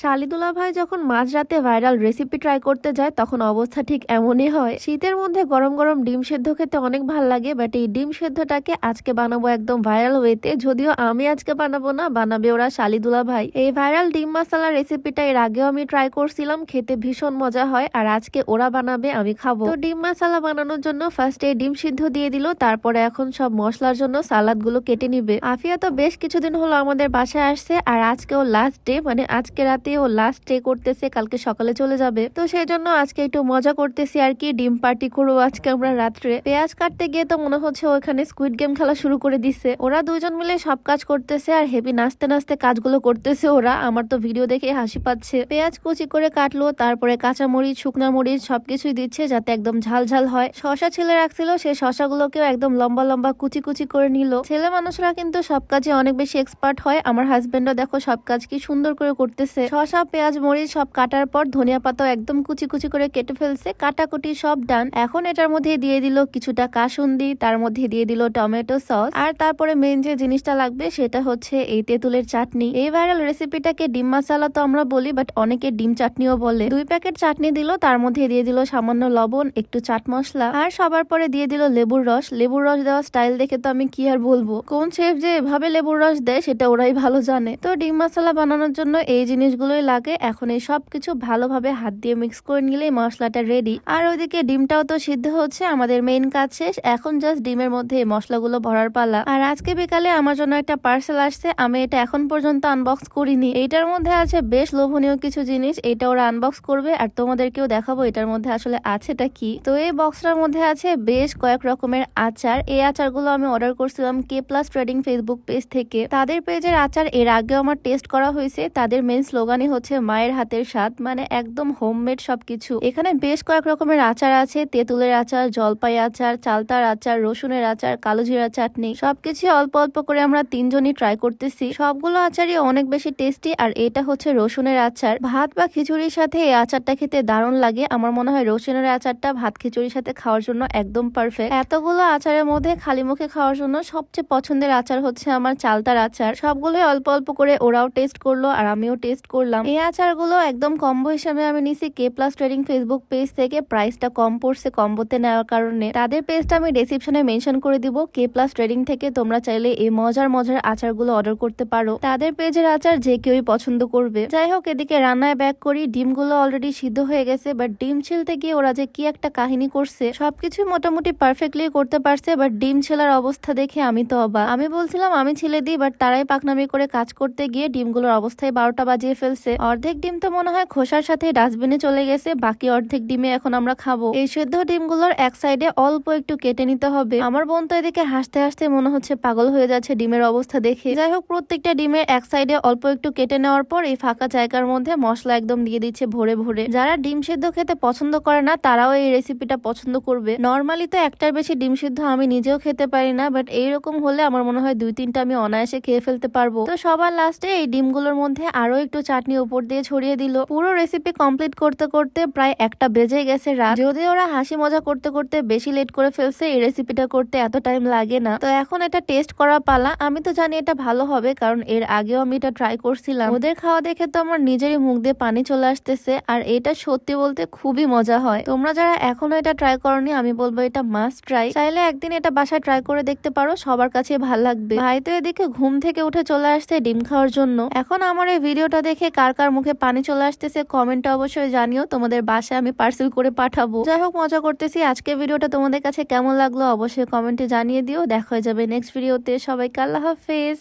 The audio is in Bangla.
শালিদুলা ভাই যখন মাঝরাতে ভাইরাল রেসিপি ট্রাই করতে যায়, তখন অবস্থা ঠিক এমনই হয়। শীতের মধ্যে গরম গরম ডিম সেদ্ধ খেতে অনেক ভালো লাগে বাট এই ডিম সেদ্ধটাকে আজকে বানাবো একদম ভাইরাল ওয়েতে যদিও আমি আজকে বানাবো না, বানাবে ওরা শালিদুলা ভাই। এই ভাইরাল ডিম মশলা রেসিপিটা এর আগেও আমি ট্রাই করছিলাম, খেতে ভীষণ মজা হয়, আর আজকে ওরা বানাবে, আমি খাব। তো ডিম মশলা বানানোর জন্য ফার্স্টে ডিম সিদ্ধ দিয়ে দিল, তারপরে এখন সব মশলার জন্য সালাদগুলো কেটে নিবে। আফিয়া তো বেশ কিছুদিন হলো আমাদের বাসায় আসছে, আর আজকে ও লাস্ট ডে মানে আজকে রাতে ও লাস্ট ডে করতেছে, কালকে সকালে চলে যাবে। তো সেই জন্য আজকে একটু মজা করতেছি আর কি, ডিম পার্টি করব আজকে আমরা রাত্রে। পেঁয়াজ কাটতে গিয়ে তো মনে হচ্ছে ওখানে স্কুইড গেম খেলা শুরু করে দিছে। ওরা দুজন মিলে সব কাজ করতেছে আর হেভি নাচতে নাচতে কাজগুলো করতেছে ওরা। আমার তো ভিডিও দেখে হাসি পাচ্ছে। পেঁয়াজ কুচি করে কাটলো, তারপরে কাঁচা মরিচ শুকনা মরিচ সবকিছুই দিচ্ছে যাতে একদম ঝাল ঝাল হয়। শশা ছেলে রাখছিল সেই শশাগুলোকেও একদম লম্বা লম্বা কুচি কুচি করে নিল। ছেলে মানুষরা কিন্তু সব কাজে অনেক বেশি এক্সপার্ট হয়। আমার হাজবেন্ডও দেখো সব কাজ কি সুন্দর করে করতেছে। শশা পেঁয়াজ, মরিচ সব কাটার পর ধনিয়া পাতাও একদম কুচি কুচি করে কেটে ফেলছে। কাটাকুটি সব ডান এখন এটার মধ্যে দিয়ে দিল কিছুটা কাসুন্দি, তার মধ্যে দিয়ে দিল টমেটো সস। আর তারপরে মেন যে জিনিসটা লাগবে সেটা হচ্ছে এই তেঁতুলের চাটনি। এই ভাইরাল রেসিপিটাকে ডিম মশলা তো আমরা বলি বাট অনেকে ডিম চাটনিও বলে। দুই প্যাকেট চাটনি দিল, তার মধ্যে দিয়ে দিল সামান্য লবণ, একটু চাট মশলা। আর সবার পরে দিয়ে দিল লেবুর রস। লেবুর রস দেওয়া স্টাইল দেখে তো আমি কি আর বলব? কোন শেফ যে এভাবে লেবুর রস দেয়, সেটা ওরাই ভালো জানে। তো ডিম মশলা বানানোর জন্য এই জিনিসগুলোই লাগে, এখন এই সব কিছু ভালোভাবে হাত দিয়ে মিক্স করে নিলেই মশলাটা রেডি আর ওইদিকে ডিমটাও তো সিদ্ধ হচ্ছে, আমাদের মেইন কাজ শেষ। এখন জাস্ট ডিমের মধ্যে এই মশলাগুলো ভরার পালা। আর আজকে বিকালে আমার জন্য একটা পার্সেল আসছে, আমি এটা এখন পর্যন্ত আনবক্স করিনি। এইটার মধ্যে আছে বেশ লোভনীয় কিছু জিনিস, এটা ওরা আনবক্স করবে, আর তোমাদেরকেও দেখাবো এটার মধ্যে আসলে আছেটা কি। তো এই বক্সটার মধ্যে আছে বেশ কয়েক রকমের আচার। এই আচারগুলো আমি অর্ডার করছিলাম K plus trading Facebook page থেকে। তাদের পেজের আচার এর আগেও আমার টেস্ট করা হয়েছে, তাদের মেন স্লোগানই হচ্ছে মায়ের হাতের স্বাদ মানে একদম হোমমেড সবকিছু। এখানে বেশ কয়েক রকমের আচার আছে, তেঁতুলের আচার, জলপাই আচার, চালতার আচার, রসুনের আচার কালো জিরা চাটনি, সবকিছু অল্প অল্প করে আমরা তিনজনই ট্রাই করতেছি। সবগুলো আচারই অনেক বেশি টেস্টি আর এটা হচ্ছে রসুনের আচার। ভাত বা খিচুড়ির সাথে এই আচারটা খেতে দারুণ লাগে। আমার মনে হয় রসুনের আচারটা ভাত খিচুড়ির সাথে খাওয়ার জন্য একদম পারফেক্ট এতগুলো আচারের মধ্যে খালি মুখে খাওয়ার জন্য সবচেয়ে পছন্দের আচার হচ্ছে আমার চালতার আচার। সবগুলোই অল্প অল্প করে ওরাও টেস্ট করল, আর আমিও টেস্ট করলাম। এই আচারগুলো একদম কম্বো হিসাবে আমি নিছি K plus trading Facebook page থেকে। প্রাইসটা কম পড়ছে কম্বোতে নেওয়ার কারণে। তাদের পেজটা আমি ডেসক্রিপশনে মেনশন করে দিব। কে প্লাস ট্রেডিং থেকে তোমরা চাইলে এই মজার মজার আচারগুলো অর্ডার করতে পারো। তাদের পেজের আচার যে কেউই পছন্দ করবে। যাই হোক, এদিকে রান্নায় ব্যাক করি। ডিমগুলো অলরেডি সিদ্ধ হয়ে গেছে বাট ডিম ছিলতে গিয়ে ওরা যে কি একটা কাহিনী করছে সবকিছু মোটামুটি পারফেক্টলি করতে পারছে বাট ডিম ছেলার অবস্থা দেখে আমি তো অবাক। আমি বলছিলাম, আমি ছেলে দিই বাট তারাই পাকনামি করে কাজ করতে গিয়ে ডিমগুলোর অবস্থায় বারোটা বাজিয়ে ফেলছে। অর্ধেক ডিম তো মনে হয় খোসার সাথে ডাস্টবিনে চলে গেছে, বাকি অর্ধেক ডিমে এখন আমরা খাব। এই সেদ্ধ ডিমগুলোর এক সাইডে অল্প একটু কেটে নিতে হবে। আমার বোন তো এদিকে হাসতে হাসতে মনে হচ্ছে পাগল হয়ে যাচ্ছে ডিমের অবস্থা দেখে। যাই হোক, প্রত্যেকটা ডিমের এক সাইডে অল্প একটু কেটে নেওয়ার পর এই ফাঁকা জায়গার মধ্যে মশলা একদম দিয়ে দিচ্ছে ভরে ভরে। যারা ডিম সেদ্ধ খেতে পছন্দ করে না, তারাও এই রেসিপিটা পছন্দ করবে। নর্মালি তো একটার বেশি ডিম সিদ্ধ আমি নিজেও খেতে পারি না, বাট এইরকম হলে আমার মনে হয় দুই তিনটা আমি অনায়াসে খেয়ে ফেলতে পারব। তো সবার লাস্টে এই ডিমগুলোর মধ্যে আরও একটু চাটনি উপর দিয়ে ছড়িয়ে দিল। পুরো রেসিপি কমপ্লিট করতে করতে প্রায় একটা বেজে গেছে রাত। যদি ওরা হাসি মজা করতে করতে বেশি লেট করে ফেলছে, এই রেসিপিটা করতে এত টাইম লাগে না। তো এখন এটা টেস্ট করা পালা। আমি তো জানি এটা ভালো হবে, কারণ এর আগেও আমি এটা ট্রাই করছিলাম। ওদের খাওয়া দেখে তো আমার নিজেরই মুখ দিয়ে পানি চলে আসতেছে, আর এটা সত্যি বলতে খুবই মজা হয়। তোমরা যারা এখনও এটা ট্রাই করনি, আমি বলব এটা মাস্ট ট্রাই চাইলে একদিন এটা বাসায় ট্রাই করে দেখতে পারো, সবার কাছে ভালো লাগবে। ভাই তো এদিকে ঘুম থেকে উঠে চলে আসছে ডিম খাওয়ার জন্য। এখন আমার এই ভিডিওটা দেখে কার কার মুখে পানি চলে আসতেছে কমেন্টে অবশ্যই জানিও। তোমাদের বাসায় আমি পার্সেল করে পাঠাবো। যাই হোক, মজা করতেছি। আজকে ভিডিওটা তোমাদের কাছে কেমন লাগল অবশ্যই কমেন্টে জানিয়ে দিও। দেখা হয়ে যাবে নেক্সট ভিডিওতে সবাইকে আল্লাহ হাফেজ।